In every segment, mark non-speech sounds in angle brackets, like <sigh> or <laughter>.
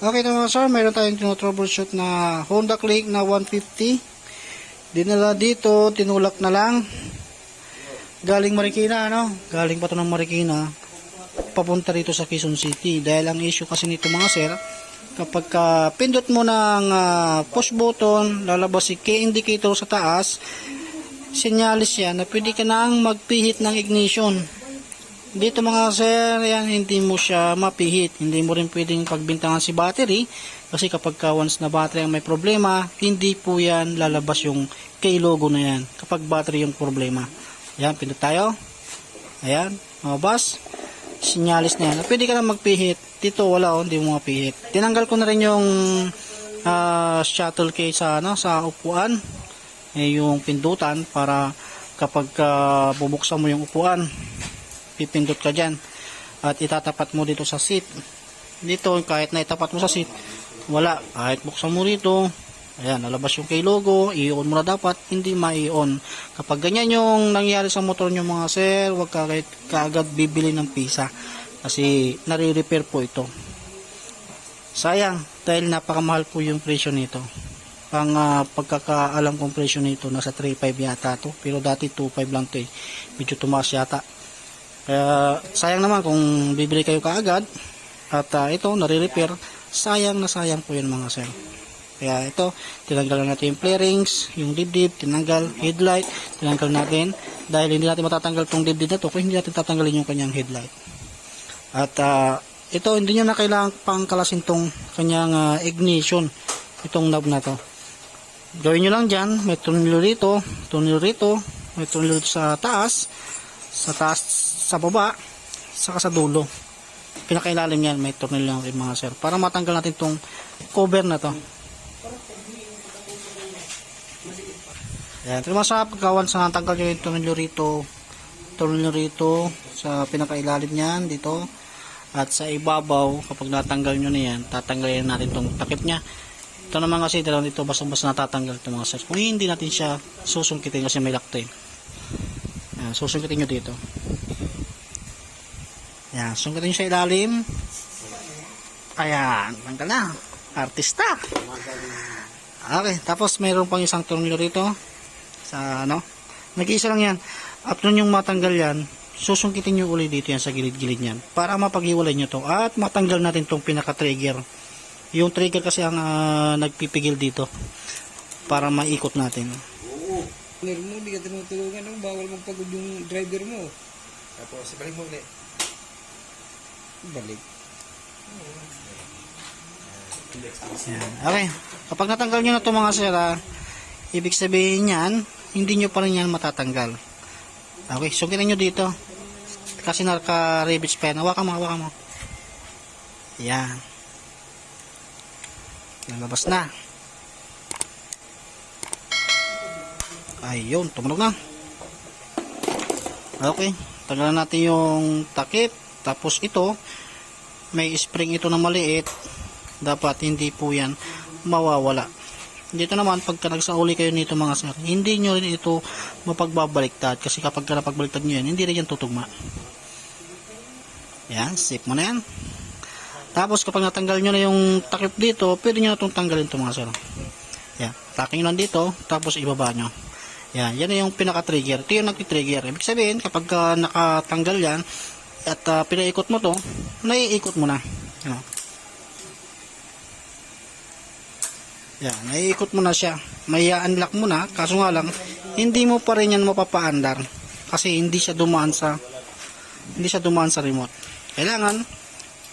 Okay na mga sir, meron tayong tinotroubleshoot na Honda Click na 150. Dinala dito, tinulak na lang. Galing Marikina, ano? Galing pa to ng Marikina. Papunta rito sa Quezon City. Dahil ang issue kasi nito mga sir, kapag ka pindot mo ng uh, push button, lalabas si key indicator sa taas, sinyalis yan na pwede ka nang magpihit ng ignition. Dito mga sir, yan, hindi mo siya mapihit. Hindi mo rin pwedeng pagbintangan si battery kasi kapag ka once na battery ang may problema, hindi po yan lalabas yung kay logo na yan kapag battery yung problema. Ayan, pindot tayo. Ayan, mabas. Sinyalis na yan. Pwede ka lang magpihit. Dito wala, oh, hindi mo mapihit. Tinanggal ko na rin yung uh, shuttle case sa, ano, sa upuan. Eh, yung pindutan para kapag uh, bubuksan mo yung upuan pipindot ka dyan at itatapat mo dito sa seat. Dito kahit na itapat mo sa seat wala. Kahit buksan mo dito ayan nalabas yung kay logo i-on mo na dapat hindi ma-on kapag ganyan yung nangyari sa motor nyo mga sir wag ka kahit kaagad bibili ng pisa kasi nare-repair po ito. Sayang dahil napakamahal po yung presyo nito. Pang uh, ah, pagkakaalam kong presyo nito nasa 3.5 yata to pero dati 2.5 lang to eh. Medyo tumaas yata. Kaya sayang naman kung bibili kayo kaagad at uh, ito nare-repair, sayang na sayang po yun mga sir. Kaya ito, tinanggal natin yung play rings, yung dibdib, tinanggal, headlight, tinanggal natin. Dahil hindi natin matatanggal tong dibdib na to kung hindi natin tatanggalin yung kanyang headlight. At uh, ito, hindi nyo na kailangan pang kalasin tong kanyang uh, ignition, itong knob na to. Gawin nyo lang dyan, may tunilo dito, tunilo dito, may tunilo sa taas, sa taas sa baba saka sa dulo. Pinakailalim yan may tornil lang mga sir. Para matanggal natin tong cover na to. Ayan, ito sa pagkawan sa tanggal nyo yung tornilyo rito. Tornilyo rito sa pinakailalim niyan dito. At sa ibabaw kapag natanggal nyo na yan tatanggalin natin tong takip niya. Ito naman kasi dalawang dito basta basta natatanggal ito mga sir. Kung hindi natin siya susungkitin kasi may lakto eh. Susungkitin nyo dito. Ayan, sungkatin sa ilalim. Ayan, tanggal na. Artista. Okay, tapos mayroon pang isang tornilyo rito. Sa ano? Nag-iisa lang yan. After yung matanggal yan, susungkitin nyo ulit dito yan sa gilid-gilid yan. Para mapaghiwalay nyo to. At matanggal natin tong pinaka-trigger. Yung trigger kasi ang uh, nagpipigil dito. Para maikot natin. Oo. Mo, hindi ka tinutulungan. Bawal magpagod yung driver mo. Tapos, ibalik mo ulit. Balik. Okay. Kapag natanggal nyo na ito mga sir, ah, ibig sabihin yan, hindi nyo pa rin yan matatanggal. Okay, So, sungkitin nyo dito. Kasi naka-rebits pa yan. Hawakan mo, hawakan mo. Yan. Lalabas na. Ayun, tumunog na. Okay, tagalan natin yung takip. Tapos ito, may spring ito na maliit. Dapat hindi po yan mawawala. Dito naman, pagka nagsauli kayo nito mga sir, hindi nyo rin ito mapagbabaliktad. Kasi kapag ka napagbaliktad nyo yan, hindi rin yan tutugma. Yan, sip mo na yan. Tapos kapag natanggal nyo na yung takip dito, pwede nyo itong tanggalin ito mga sir. Yan, taking lang dito, tapos ibaba nyo. Yan, yan yung pinaka-trigger. Ito yung nagtitrigger. Ibig sabihin, kapag uh, nakatanggal yan, at uh, pinaikot mo to. Naiikot mo na. Ano? Yan naiikot mo na siya. May unlock mo na. Kaso nga lang hindi mo pa rin yan mapapaandar. Kasi hindi siya dumaan sa hindi siya dumaan sa remote. Kailangan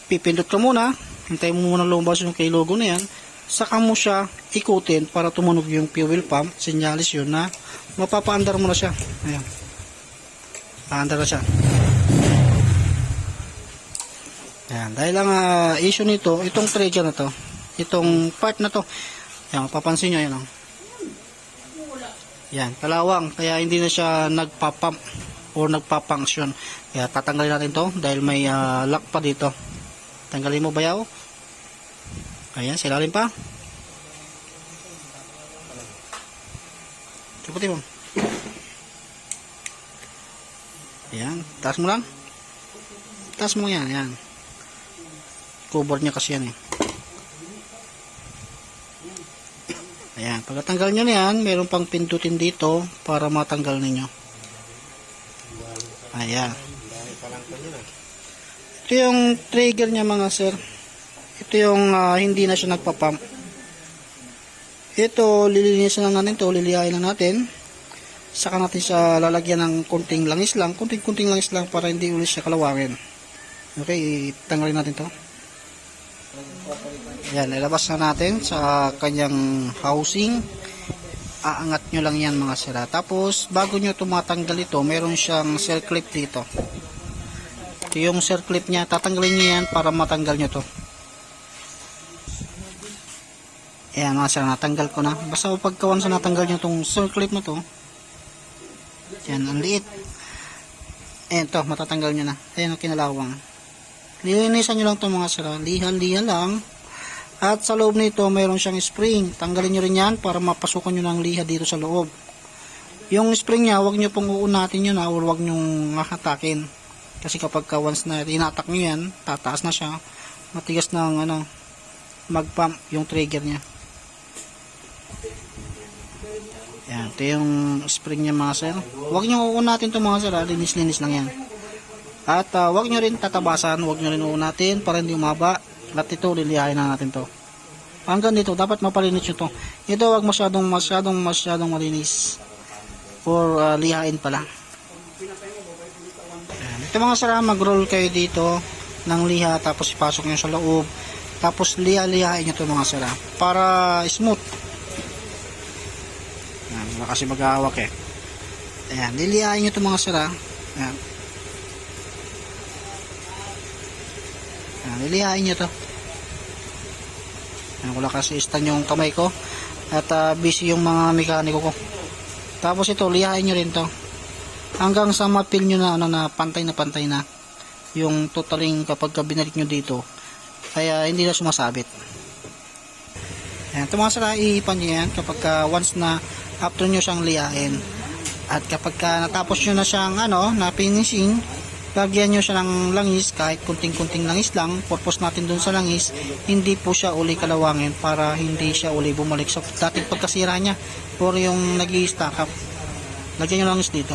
pipindot ka muna. Hintay mo muna lumabas yung kay logo na yan. Saka mo siya ikutin para tumunog yung fuel pump. Sinyalis yun na mapapaandar mo na siya. Ayan. Paandar na siya. Ayan, dahil ang uh, issue nito, itong threadya na to, itong part na to, ayan, papansin nyo, ayan o. Ayan, kalawang, kaya hindi na siya nagpapump or nagpapunction. Kaya tatanggalin natin to dahil may uh, lock pa dito. Tanggalin mo bayaw. Ayan, silalim pa. Tuputin mo. Ayan, taas mo lang. Taas mo yan, ayan cover niya kasi yan eh. Ayan, pagkatanggal niya yan, meron pang pindutin dito para matanggal ninyo. Ayan. Ito yung trigger niya mga sir. Ito yung uh, hindi na siya nagpa-pump. Ito, lilinisan lang natin ito, lilihain lang natin. Saka natin siya lalagyan ng kunting langis lang, kunting-kunting langis lang para hindi ulit siya kalawangin. Okay, tanggalin natin to. Yan, ilabas na natin sa kanyang housing. Aangat nyo lang yan mga sira. Tapos, bago nyo tumatanggal ito, meron siyang cell clip dito. Ito yung cell clip niya, tatanggalin niyo yan para matanggal nyo to. Ayan mga sir, natanggal ko na. Basta pagkawan sa natanggal nyo tong cell clip na to. Yan, ang liit. Ayan to, matatanggal nyo na. Ayan ang kinalawang. Lilinisan nyo lang to mga sir. Lihan-lihan lang. At sa loob nito, mayroon siyang spring. Tanggalin nyo rin yan para mapasukan nyo ng liha dito sa loob. Yung spring niya, huwag nyo pong uunatin yun ha, or huwag nyo hatakin. Kasi kapag ka once na tinatak nyo yan, tataas na siya. Matigas ng ano, mag-pump yung trigger niya. Yan, ito yung spring niya mga sir. Huwag nyo uunatin to mga sir, linis-linis lang yan. At uh, huwag nyo rin tatabasan, huwag nyo rin uunatin para hindi umaba. At ito, lilihain na natin to. Hanggang dito, dapat mapalinis nyo to. Ito, huwag masyadong, masyadong, masyadong malinis. Or uh, lihain pala. Yan. Ito mga sir, ha, mag-roll kayo dito ng liha, tapos ipasok nyo sa loob. Tapos liha-lihain nyo to mga sir, ha, para smooth. Yan, wala kasi mag-aawak eh. Ayan, lilihain nyo to mga sir, ha. Ayan. Ayan, lilihain nyo to. Ayan, wala kasi stand yung kamay ko. At ah, busy yung mga mekaniko ko. Tapos ito, lihain nyo rin to. Hanggang sa mapil nyo na, ano, na pantay na pantay na. Yung totaling kapag ka binalik nyo dito. Kaya hindi na sumasabit. Ayan, ito mga sara, iipan nyo yan kapag ka once na after nyo siyang lihain. At kapag ka natapos nyo na siyang ano, na finishing, lagyan nyo siya ng langis kahit kunting-kunting langis lang purpose natin dun sa langis hindi po siya uli kalawangin para hindi siya uli bumalik. Sa dating pagkasira niya or yung nag stack up. Lagyan nyo langis dito.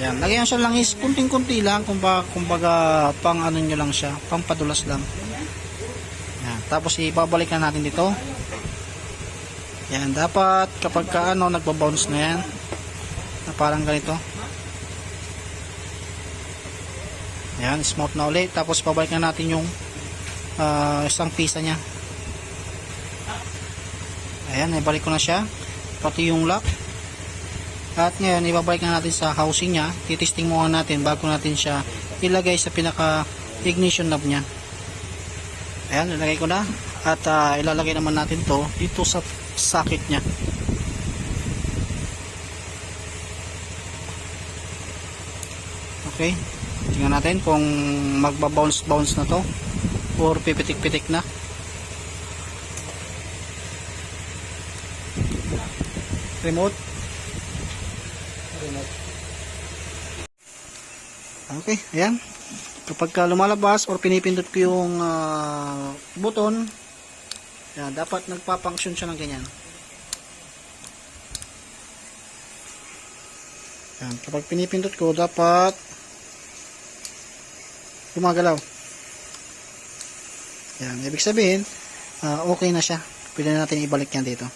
Yan. Lagyan nyo siya langis kunting-kunti lang kumbaga, kumbaga pang ano nyo lang siya pang padulas lang. Yan. tapos ibabalik na natin dito. Yan. Dapat kapag ka ano nagbabounce na yan na parang ganito Ayan, smooth na ulit. Tapos pabalik na natin yung ah, isang pisa niya. Ayan, ibalik ko na siya. Pati yung lock. At ngayon, ibabalik na natin sa housing niya. Titisting muna natin bago natin siya ilagay sa pinaka ignition knob niya. Ayan, ilagay ko na. At ah, ilalagay naman natin to dito sa socket niya. Okay. Tingnan natin kung magba-bounce-bounce na to or pipitik-pitik na. Remote. Remote. Okay, ayan. Kapag ka lumalabas or pinipindot ko yung ah, button, yan, dapat nagpa-function siya ng ganyan. Yan, kapag pinipindot ko, dapat gumagalaw. Yan, ibig sabihin, ah, okay na siya. Pwede na natin ibalik yan dito.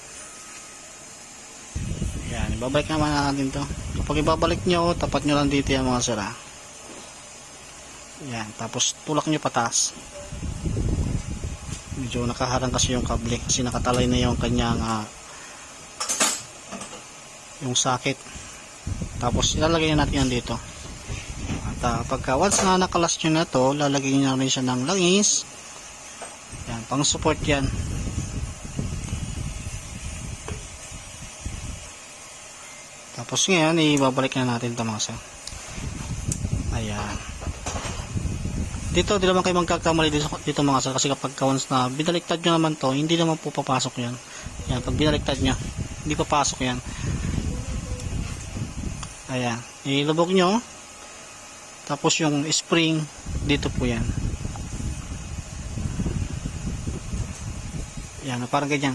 Yan, ibabalik naman natin to. Kapag ibabalik nyo, tapat nyo lang dito yung mga sira. Yan, tapos tulak nyo pataas. Medyo nakaharang kasi yung kable kasi nakatalay na yung kanyang ah, yung socket. Tapos ilalagay natin yan dito. Uh, pagka once na nakalas nyo na to, lalagyan nyo na rin siya ng langis. Yan, pang support yan. Tapos ngayon, ibabalik na natin ito mga sir. Ayan. Dito, di naman kayo magkakamali dito, dito mga sir. Kasi kapag once na binaliktad nyo naman to, hindi naman po papasok yan. Yan, pag binaliktad nyo, hindi papasok yan. Ayan. Ilubog nyo. Tapos yung spring, dito po yan. Yan, parang ganyan.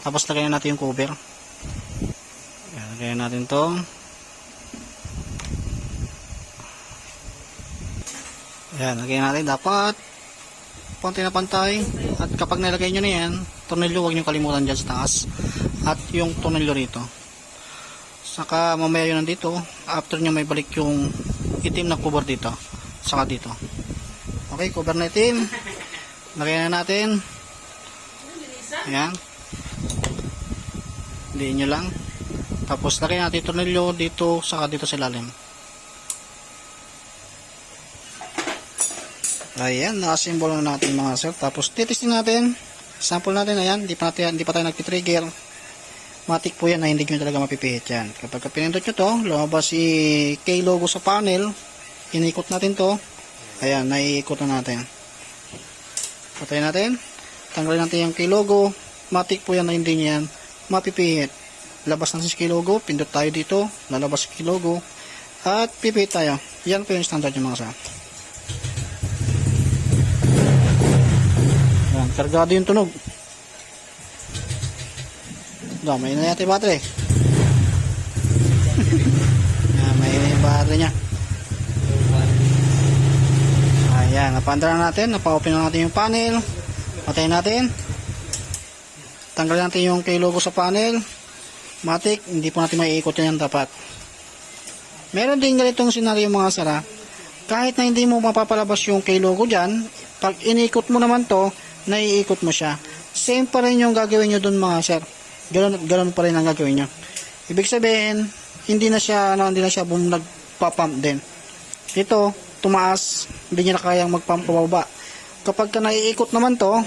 Tapos lagyan na natin yung cover. Ayan, lagyan natin to. Ayan, lagyan natin. Dapat pantay na pantay. At kapag nilagay nyo na yan, tornilyo huwag nyo kalimutan dyan sa taas. At yung tornilyo rito. Saka mamaya yun nandito, after nyo may balik yung itim na cover dito. Saka dito. Okay, cover na itim. Lagyan na natin. Ayan. Diin nyo lang. Tapos lagyan natin tornilyo dito, saka dito sa ilalim. Ayan, nakasymbol na natin mga sir. Tapos titesting natin. Sample natin, ayan. Hindi pa, natin, hindi pa tayo nagtitrigger. Matik po yan na hindi nyo talaga mapipihit yan. Kapag pinindot nyo to, lumabas si K logo sa panel. Inikot natin to. Ayan, naiikot na natin. Patay natin. Tanggalin natin yung K logo. Matik po yan na hindi nyo yan mapipihit. Labas na si K logo. Pindot tayo dito. Lalabas si K logo. At pipihit tayo. Yan po yung standard yung mga sa. Ayan, kargado yung tunog. Damay na yata yung battery. Ayan, <laughs> may na yung battery niya. Ayan, napandara na natin. Napa-open na natin yung panel. Patayin natin. Tanggalin natin yung kay logo sa panel. Matic, hindi po natin maiikot yan dapat. Meron din ganitong senaryo mga sara. Kahit na hindi mo mapapalabas yung kay logo dyan, pag inikot mo naman to, naiikot mo siya. Same pa rin yung gagawin nyo dun mga sir. Ganun, ganun pa rin ang gagawin nyo. Ibig sabihin, hindi na siya, ano, hindi na siya bum, nagpa-pump din. Ito, tumaas, hindi niya na kayang mag-pump pababa. Kapag ka naiikot naman to,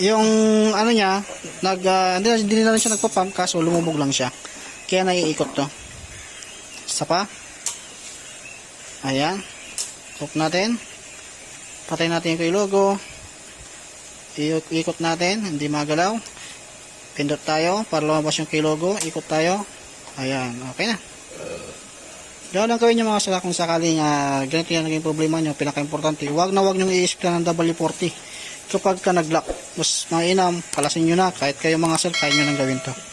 yung ano niya, nag, ah, hindi, na- hindi na siya nagpa-pump kaso lumubog lang siya. Kaya naiikot to. Isa pa. Ayan. Hook natin. Patay natin yung kay logo. I- ikot natin, hindi magalaw. Pindot tayo para lumabas yung kay logo. Ikot tayo. Ayan, okay na. Diyan lang gawin nyo mga sala kung sakaling uh, ganito yan naging problema nyo, pinaka-importante. Huwag na huwag nyo i-isip ng W40. Kapag ka nag-lock, mas mainam, kalasin nyo na. Kahit kayo mga sir, kaya nyo nang gawin to.